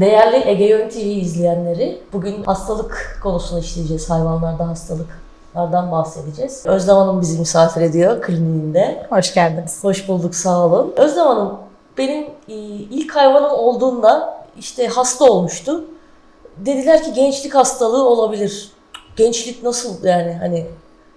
Değerli Ege Yön TV izleyenleri, bugün hastalık konusunu işleyeceğiz. Hayvanlarda hastalıklardan bahsedeceğiz. Özlem Hanım bizi misafir ediyor kliniğinde. Hoş geldiniz. Hoş bulduk, sağ olun. Özlem Hanım, benim e, ilk hayvanım olduğunda işte hasta olmuştu. Dediler ki gençlik hastalığı olabilir. Gençlik nasıl yani hani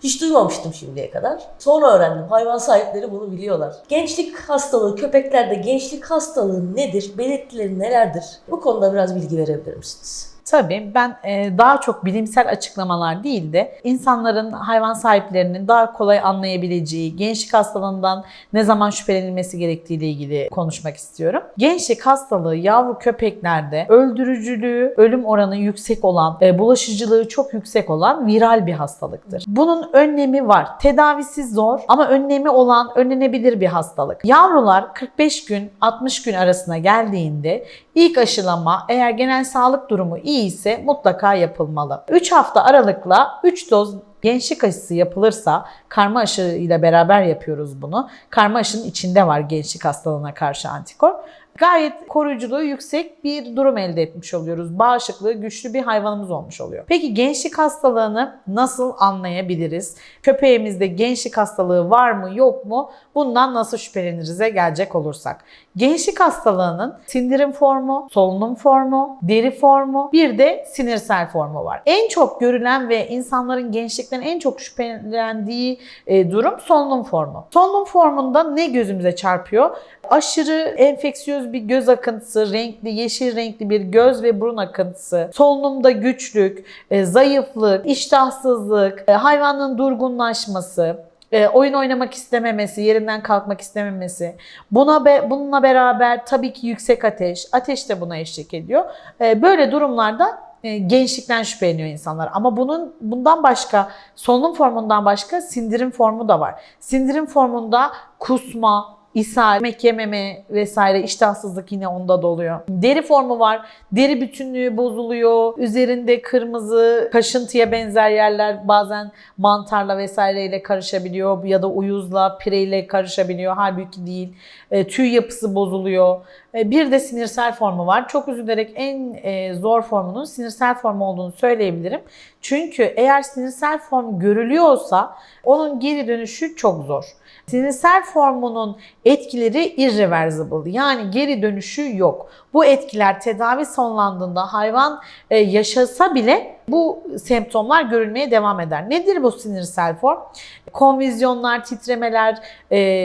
hiç duymamıştım şimdiye kadar. Sonra öğrendim. Hayvan sahipleri bunu biliyorlar. Gençlik hastalığı, köpeklerde gençlik hastalığı nedir? Belirtileri nelerdir? Bu konuda biraz bilgi verebilir misiniz? Tabii ben e, daha çok bilimsel açıklamalar değil de insanların, hayvan sahiplerinin daha kolay anlayabileceği gençlik hastalığından ne zaman şüphelenilmesi gerektiği ile ilgili konuşmak istiyorum. Gençlik hastalığı yavru köpeklerde öldürücülüğü, ölüm oranı yüksek olan, bulaşıcılığı çok yüksek olan viral bir hastalıktır. Bunun önlemi var. Tedavisi zor ama önlemi olan, önlenebilir bir hastalık. Yavrular 45 gün 60 gün arasına geldiğinde ilk aşılama eğer genel sağlık durumu iyi ise mutlaka yapılmalı. 3 hafta aralıkla 3 doz gençlik aşısı yapılırsa karma aşı ile beraber yapıyoruz bunu. Karma aşının içinde var gençlik hastalığına karşı antikor. Gayet koruyuculuğu yüksek bir durum elde etmiş oluyoruz. Bağışıklığı güçlü bir hayvanımız olmuş oluyor. Peki gençlik hastalığını nasıl anlayabiliriz? Köpeğimizde gençlik hastalığı var mı yok mu? Bundan nasıl şüphelenirize gelecek olursak. Gençlik hastalığının sindirim formu, solunum formu, deri formu, bir de sinirsel formu var. En çok görülen ve insanların gençlikten en çok şüphelendiği e, durum solunum formu. Solunum formunda ne gözümüze çarpıyor? Aşırı enfeksiyöz bir göz akıntısı, renkli, yeşil renkli bir göz ve burun akıntısı, solunumda güçlük, e, zayıflık, iştahsızlık, e, hayvanın durgunlaşması, e, oyun oynamak istememesi, yerinden kalkmak istememesi. Buna be, bununla beraber tabii ki yüksek ateş, ateş de buna eşlik ediyor. E, böyle durumlarda e, gençlikten şüpheleniyor insanlar. Ama bunun bundan başka, solunum formundan başka sindirim formu da var. Sindirim formunda kusma, ishal, yemek yememe vesaire iştahsızlık yine onda doluyor. Deri formu var. Deri bütünlüğü bozuluyor. Üzerinde kırmızı, kaşıntıya benzer yerler bazen mantarla vesaireyle karışabiliyor ya da uyuzla, pireyle karışabiliyor. Halbuki değil. E, tüy yapısı bozuluyor. E, bir de sinirsel formu var. Çok üzülerek en e, zor formunun sinirsel formu olduğunu söyleyebilirim. Çünkü eğer sinirsel form görülüyorsa onun geri dönüşü çok zor. Sinirsel formunun etkileri irreversible yani geri dönüşü yok. Bu etkiler tedavi sonlandığında hayvan e, yaşasa bile bu semptomlar görülmeye devam eder. Nedir bu sinirsel form? Konvizyonlar, titremeler,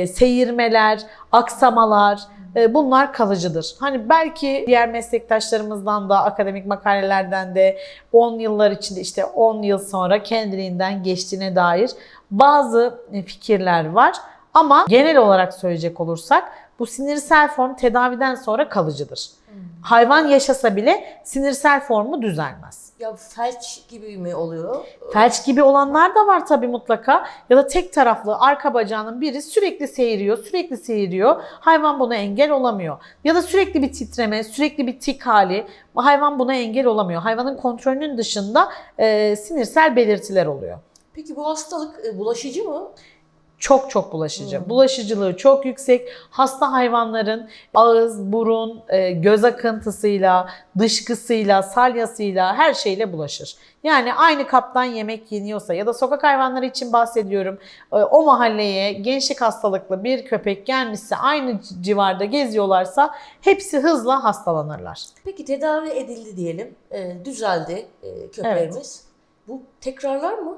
seyirmeler, aksamalar, bunlar kalıcıdır. Hani belki diğer meslektaşlarımızdan da akademik makalelerden de 10 yıllar içinde işte 10 yıl sonra kendiliğinden geçtiğine dair bazı e, fikirler var. Ama genel olarak söyleyecek olursak bu sinirsel form tedaviden sonra kalıcıdır. Hayvan yaşasa bile sinirsel formu düzelmez. Ya felç gibi mi oluyor? Felç gibi olanlar da var tabii mutlaka. Ya da tek taraflı arka bacağının biri sürekli seyiriyor, sürekli seyiriyor. Hayvan buna engel olamıyor. Ya da sürekli bir titreme, sürekli bir tik hali. Hayvan buna engel olamıyor. Hayvanın kontrolünün dışında e, sinirsel belirtiler oluyor. Peki bu hastalık e, bulaşıcı mı? Çok çok bulaşıcı. Bulaşıcılığı çok yüksek. Hasta hayvanların ağız, burun, e, göz akıntısıyla, dışkısıyla, salyasıyla her şeyle bulaşır. Yani aynı kaptan yemek yeniyorsa ya da sokak hayvanları için bahsediyorum. e, O mahalleye gençlik hastalıklı bir köpek gelmişse aynı civarda geziyorlarsa hepsi hızla hastalanırlar. Peki tedavi edildi diyelim, e, düzeldi köpeğimiz. Bu tekrarlar mı?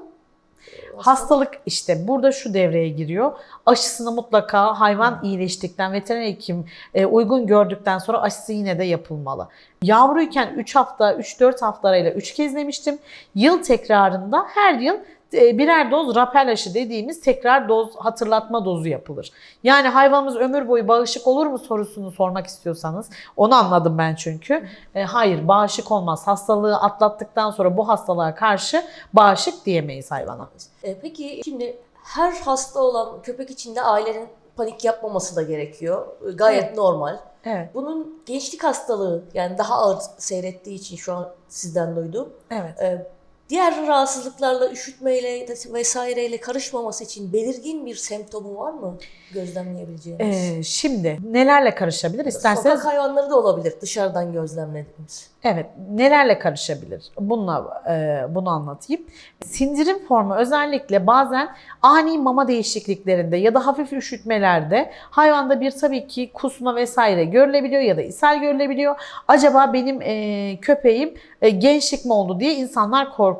Hastalık işte burada şu devreye giriyor. Aşısını mutlaka hayvan iyileştikten, veteriner hekim e, uygun gördükten sonra aşısı yine de yapılmalı. Yavruyken 3 hafta, 3-4 haftalarıyla 3 kez demiştim. Yıl tekrarında her yıl birer doz rapel aşı dediğimiz tekrar doz hatırlatma dozu yapılır. Yani hayvanımız ömür boyu bağışık olur mu sorusunu sormak istiyorsanız onu anladım ben çünkü. E, hayır bağışık olmaz. Hastalığı atlattıktan sonra bu hastalığa karşı bağışık diyemeyiz hayvana. E, peki şimdi her hasta olan köpek için de ailenin panik yapmaması da gerekiyor. E, Gayet Evet. normal. Evet. Bunun gençlik hastalığı yani daha ağır seyrettiği için şu an sizden duydum. Evet. E, diğer rahatsızlıklarla, üşütmeyle vesaireyle karışmaması için belirgin bir semptomu var mı gözlemleyebileceğimiz? Ee, şimdi nelerle karışabilir isterseniz Sokak hayvanları da olabilir dışarıdan gözlemlediğimiz. Evet, nelerle karışabilir? Bununla e, bunu anlatayım. Sindirim formu özellikle bazen ani mama değişikliklerinde ya da hafif üşütmelerde hayvanda bir tabii ki kusma vesaire görülebiliyor ya da ishal görülebiliyor. Acaba benim e, köpeğim e, gençlik mi oldu diye insanlar korkuyor.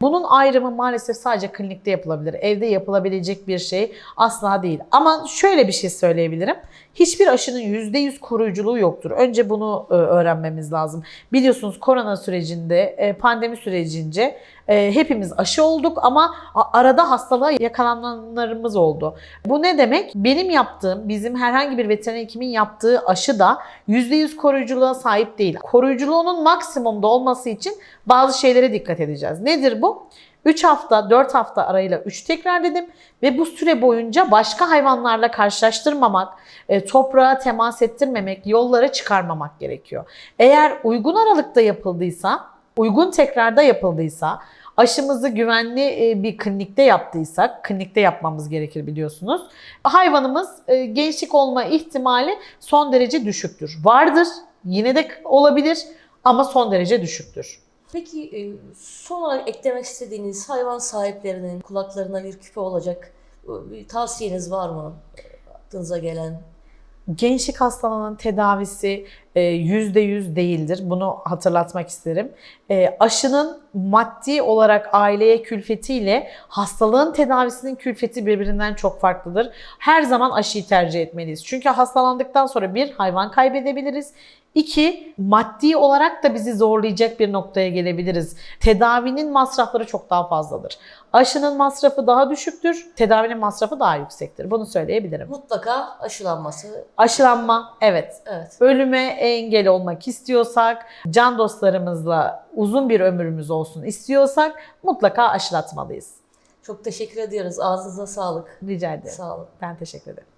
Bunun ayrımı maalesef sadece klinikte yapılabilir. Evde yapılabilecek bir şey asla değil. Ama şöyle bir şey söyleyebilirim. Hiçbir aşının %100 koruyuculuğu yoktur. Önce bunu e, öğrenmemiz lazım. Biliyorsunuz korona sürecinde, e, pandemi sürecince e, hepimiz aşı olduk ama arada hastalığa yakalananlarımız oldu. Bu ne demek? Benim yaptığım, bizim herhangi bir veteriner hekimin yaptığı aşı da %100 koruyuculuğa sahip değil. Koruyuculuğunun maksimumda olması için bazı şeylere dikkat edeceğiz. Nedir bu? 3 hafta, 4 hafta arayla 3 tekrar dedim ve bu süre boyunca başka hayvanlarla karşılaştırmamak, e, toprağa temas ettirmemek, yollara çıkarmamak gerekiyor. Eğer uygun aralıkta yapıldıysa, uygun tekrarda yapıldıysa, aşımızı güvenli e, bir klinikte yaptıysak, klinikte yapmamız gerekir biliyorsunuz. Hayvanımız e, gençlik olma ihtimali son derece düşüktür. Vardır, yine de olabilir ama son derece düşüktür. Peki e, son olarak eklemek istediğiniz hayvan sahiplerinin kulaklarına bir küpe olacak bir tavsiyeniz var mı? Aklınıza gelen. Gençlik hastalığının tedavisi e, %100 değildir. Bunu hatırlatmak isterim. E, aşının maddi olarak aileye külfetiyle hastalığın tedavisinin külfeti birbirinden çok farklıdır. Her zaman aşıyı tercih etmeliyiz. Çünkü hastalandıktan sonra bir hayvan kaybedebiliriz. İki, maddi olarak da bizi zorlayacak bir noktaya gelebiliriz. Tedavinin masrafları çok daha fazladır. Aşının masrafı daha düşüktür, tedavinin masrafı daha yüksektir. Bunu söyleyebilirim. Mutlaka aşılanması. Aşılanma, evet. Evet. Ölüme engel olmak istiyorsak, can dostlarımızla uzun bir ömrümüz olsun istiyorsak mutlaka aşılatmalıyız. Çok teşekkür ediyoruz. Ağzınıza sağlık. Rica ederim. Sağ olun. Ben teşekkür ederim.